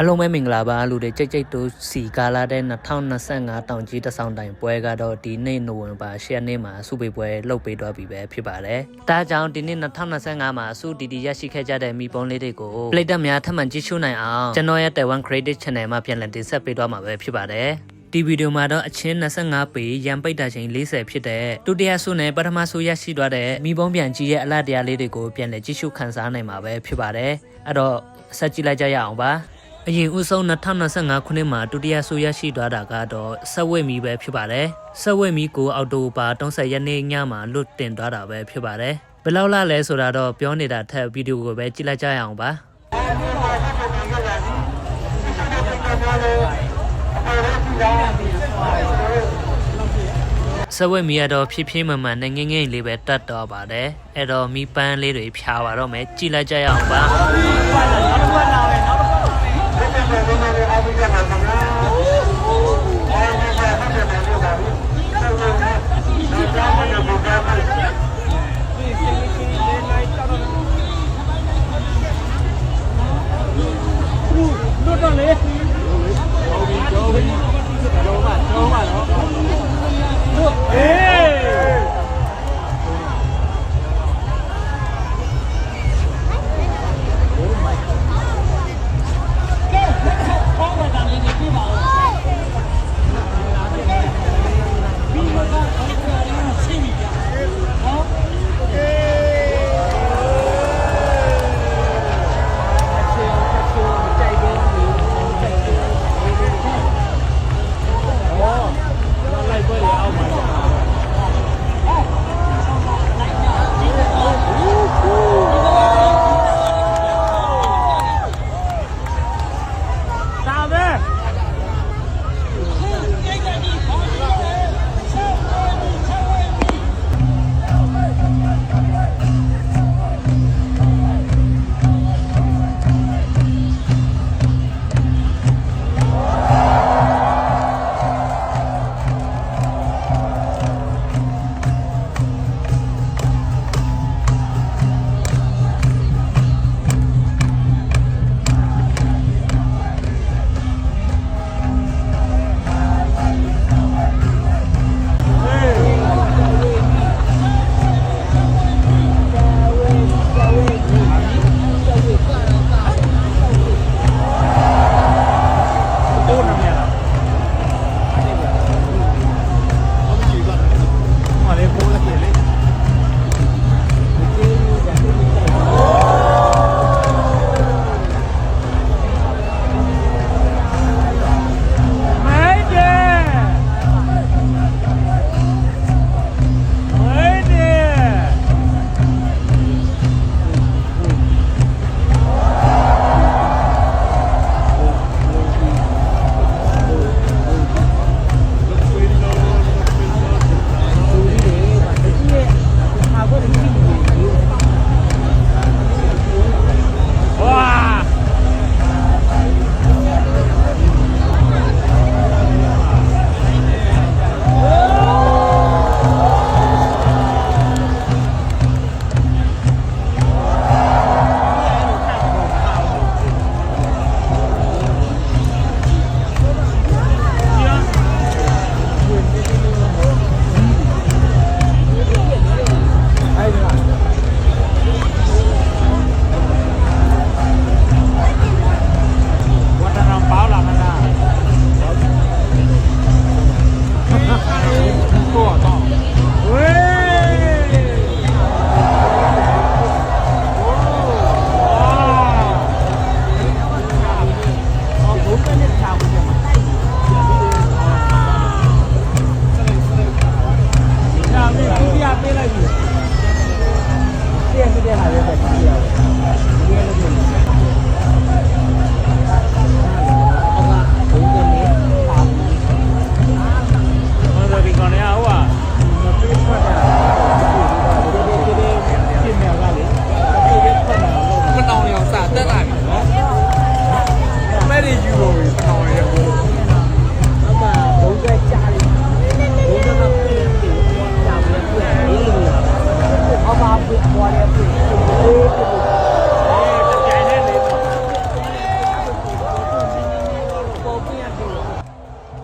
အလုံးမဲမင်္ဂလာပါလူတွေကြိတ်ကြိတ်တို့စီကာလာတဲ့2025တောင်ကြီးတဆောင်တိုင်ပွဲကတော့ဒီနေ့နိုဝင်ဘာ10ရက်နေ့မှာစုပေပွဲလုပ်ပေးတော့ပြီပဲဖြစ်ပါတယ်။ဒါကြောင့်ဒီနေ့2025မှာအစုတီတီရရှိခဲ့ကြတဲ့မိပုံးလေးတွေကိုပလက်တက်များထပ်မံကြည့်ရှုနိုင်အောင်ကျွန်တော်ရဲ့ Taiwan Credit Channel မှာပြန်လည်တင်ဆက်ပေးသွားမှာပဲဖြစ်ပါတယ်။ဒီဗီဒီယိုမှာတော့အချင်း25ပေရန်ပိတ်တာချိန်40ဖြစ်တဲ့ဒုတိယဆုနဲ့ပထမဆုရရှိသွားတဲ့မိဘုံပြန်ကြီးရဲ့အလားတရားလေးတွေကိုပြန်လည်ကြည့်ရှုခန်းစားနိုင်မှာပဲဖြစ်ပါတယ်အဲ့တော့ဆက်ကြည့်လိုက်ကြရအောင်ပါ အရင်ဦးဆုံး2025ခုနှစ်မှာဒုတိယဆုရရှိသွားတာကတော့ဆက်ဝဲမီပဲဖြစ်ပါတယ်ဆက်ဝဲမီကိုအော်တိုဘာ30ရက်နေ့ညမှာလွတ်တင်သွားတာပဲဖြစ်ပါတယ်ဘယ်လောက်လာလဲဆိုတာတော့ပြောနေတာထက်ဗီဒီယိုကိုပဲကြည့်လိုက်ကြရအောင်ပါဆဝဲမီကတော့ဖြည်းဖြည်းမှန်မှန်နဲ့ငိမ့်ငိမ့်လေးပဲတတ်တော့ပါတယ်အဲ့တော့မီပန်းလေးတွေဖြာပါတော့မယ်ကြည့်လိုက်ကြရအောင်ပါ 没来得及，电视电台的在看呀，你。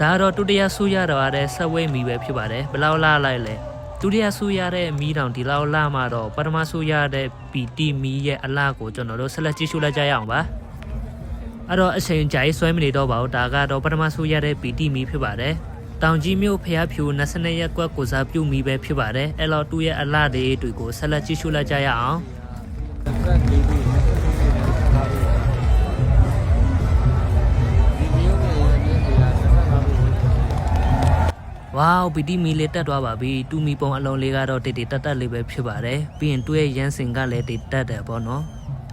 ဒါကတော့ဒုတိယဆူရတော့တဲ့ဆက်ဝဲမီပဲဖြစ်ပါတယ်ဘယ်လောက်လာလိုက်လဲဒုတိယဆူရတဲ့မီတောင်ဒီလောက်လာမှတော့ပထမဆူရတဲ့ပီတီမီရဲ့အလားကိုကျွန်တော်တို့ဆက်လက်ကြည့်ရှုလိုက်ကြရအောင်ပါအဲ့တော့အချိန်ကြာရေးဆွဲမနေတော့ပါဘူးဒါကတော့ပထမဆူရတဲ့ပီတီမီဖြစ်ပါတယ်တောင်ကြီးမြို့ဖျားဖြူ22ရက်ကွက်ကိုစားပြုမီပဲဖြစ်ပါတယ်အဲ့တော့သူ့ရဲ့အလားတွေတွေကိုဆက်လက်ကြည့်ရှုလိုက်ကြရအောင် ဝေါပီတီမီလေးတက်သွားပါပြီတူမီပုံအလုံးလေးကတော့တိတ်တိတ်တက်တက်လေးပဲဖြစ်ပါတယ်ပြီးရင်သူ့ရဲ့ရန်စင်ကလည်းတိတ်တက်တယ်ပေါ့နော်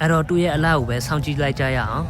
အဲ့တော့သူ့ရဲ့အလားကိုပဲစောင့်ကြည့်လိုက်ကြရအောင်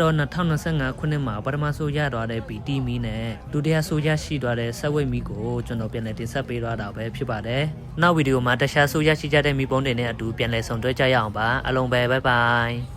တော့2025ခုနှစ်မှာပထမဆိုရသွားတဲ့ PT မီနဲ့ဒုတိယဆိုရရှိသွားတဲ့ဆက်ဝိတ်မီကိုကျွန်တော်ပြန်လည်တင်ဆက်ပေးသွားတာပဲဖြစ်ပါတယ်နောက်ဗီဒီယိုမှာတခြားဆိုရရှိကြတဲ့မီပုံတွေနဲ့အတူပြန်လည်ဆုံတွေ့ကြရအောင်ပါအလုံးပဲဘိုင်ဘိုင်